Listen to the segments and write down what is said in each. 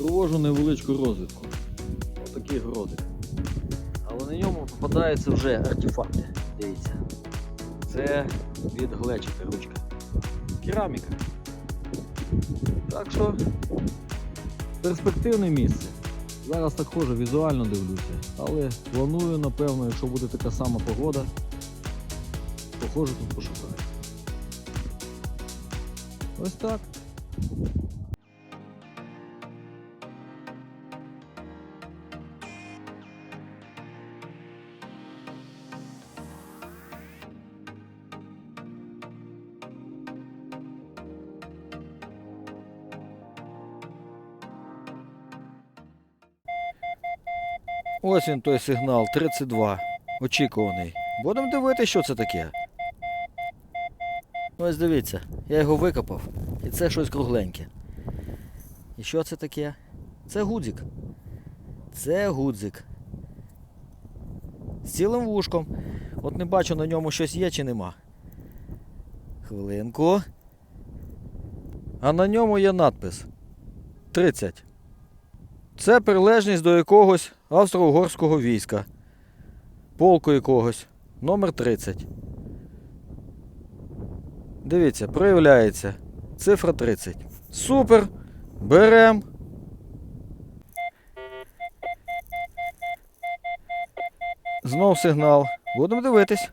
Провожу невеличку розвідку. Отакий городик. Але на ньому попадаються вже артефакти. Дивіться. Це від глечика ручка. Кераміка. Так що перспективне місце. Зараз так ходжу, візуально дивлюся. Але планую, напевно, якщо буде така сама погода, похоже тут пошукаю. Ось так. Ось він той сигнал 32. Очікуваний. Будемо дивитися, що це таке. Ось дивіться, я його викопав. І це щось кругленьке. І що це таке? Це гудзик. Це гудзик. З цілим вушком. От не бачу на ньому щось є чи нема. Хвилинку. А на ньому є надпис 30. Це прилежність до якогось австро-угорського війська. Полку якогось. Номер 30. Дивіться, проявляється. Цифра 30. Супер. Берем. Знов сигнал. Будемо дивитись.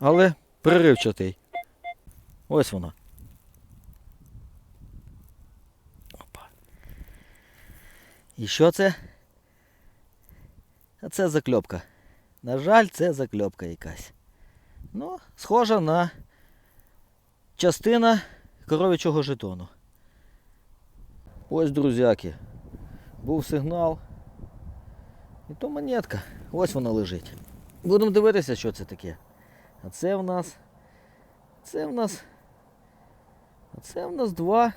Але переривчатий. Ось вона. І що це? А це закльопка. На жаль, це закльопка якась. Ну, схожа на частина коров'ячого жетону. Ось, друзяки. Був сигнал. І то монетка. Ось вона лежить. Будемо дивитися, що це таке. А це в нас. Це в нас. А це в нас два.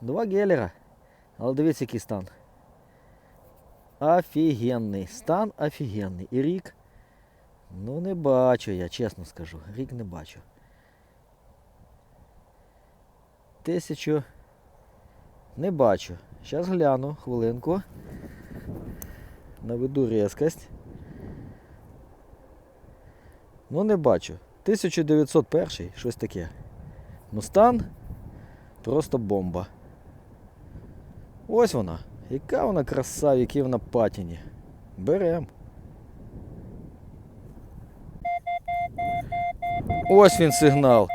Два гелера. Але дивіться, який стан. Офігенний. Стан офігенний. І рік. Ну не бачу я, чесно скажу. Рік не бачу. Тисячу. Не бачу. Зараз гляну, хвилинку. Наведу різкость. Ну не бачу. 1901, щось таке. Ну стан просто бомба. Ось вона. Яка вона краса, в якій вона патіні. Берем. Ось він сигнал.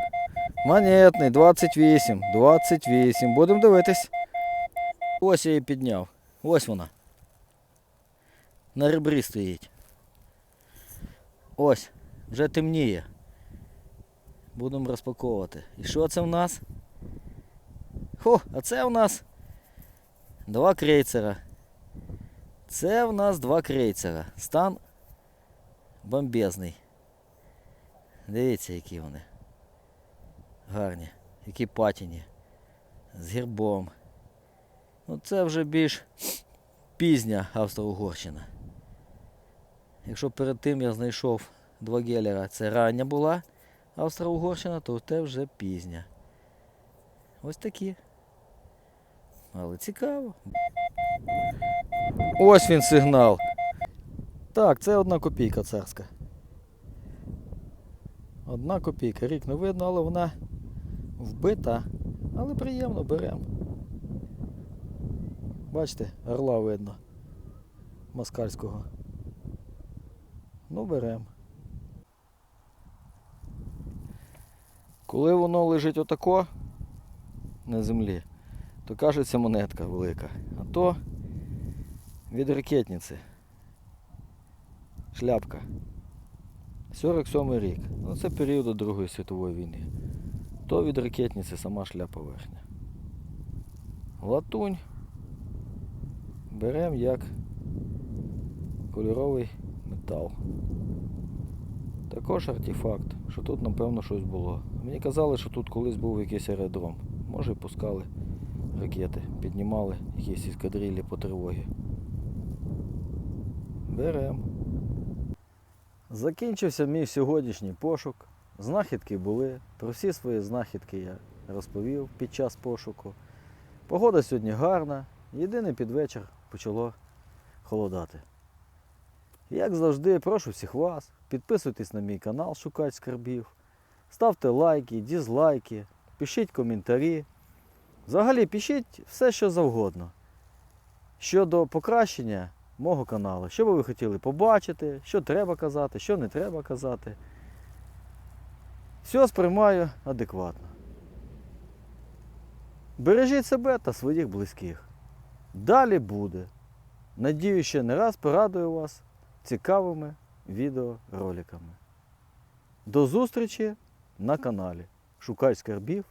Монетний, 28, 28. Будемо дивитись. Ось я її підняв. Ось вона. На ребрі стоїть. Ось, вже темніє. Будемо розпаковувати. І що це в нас? Хо, а це в нас два крейцера. Це в нас два крейцера. Стан бомбезний. Дивіться, які вони. Гарні. Які патіні. З гербом. Ну це вже більш пізня Австро-Угорщина. Якщо перед тим я знайшов два гелера, це рання була Австро-Угорщина, то це вже пізня. Ось такі. Але цікаво. Ось він сигнал. Так, це одна копійка царська. Одна копійка, рік не видно, але вона вбита. Але приємно беремо. Бачите, орла видно. Москальського. Ну, беремо. Коли воно лежить отако на землі, то кажеться монетка велика. А то від ракетниці. Шляпка. 47 рік. Ну це період Другої світової війни. То від ракетниці сама шляпа верхня. Латунь. Беремо як кольоровий метал. Також артефакт, що тут напевно щось було. Мені казали, що тут колись був якийсь аеродром. Може і пускали ракети, піднімали якісь ескадрилі по тривогі. Берем. Закінчився мій сьогоднішній пошук. Знахідки були. Про всі свої знахідки я розповів під час пошуку. Погода сьогодні гарна. Єдине під вечір почало холодати. Як завжди, прошу всіх вас, підписуйтесь на мій канал Шукач Скарбів, ставте лайки, дізлайки, пишіть коментарі. Взагалі пишіть все, що завгодно. Щодо покращення мого каналу, що би ви хотіли побачити, що треба казати, що не треба казати. Все сприймаю адекватно. Бережіть себе та своїх близьких. Далі буде. Надію, ще не раз порадую вас цікавими відеороликами. До зустрічі на каналі Шукай скарбів.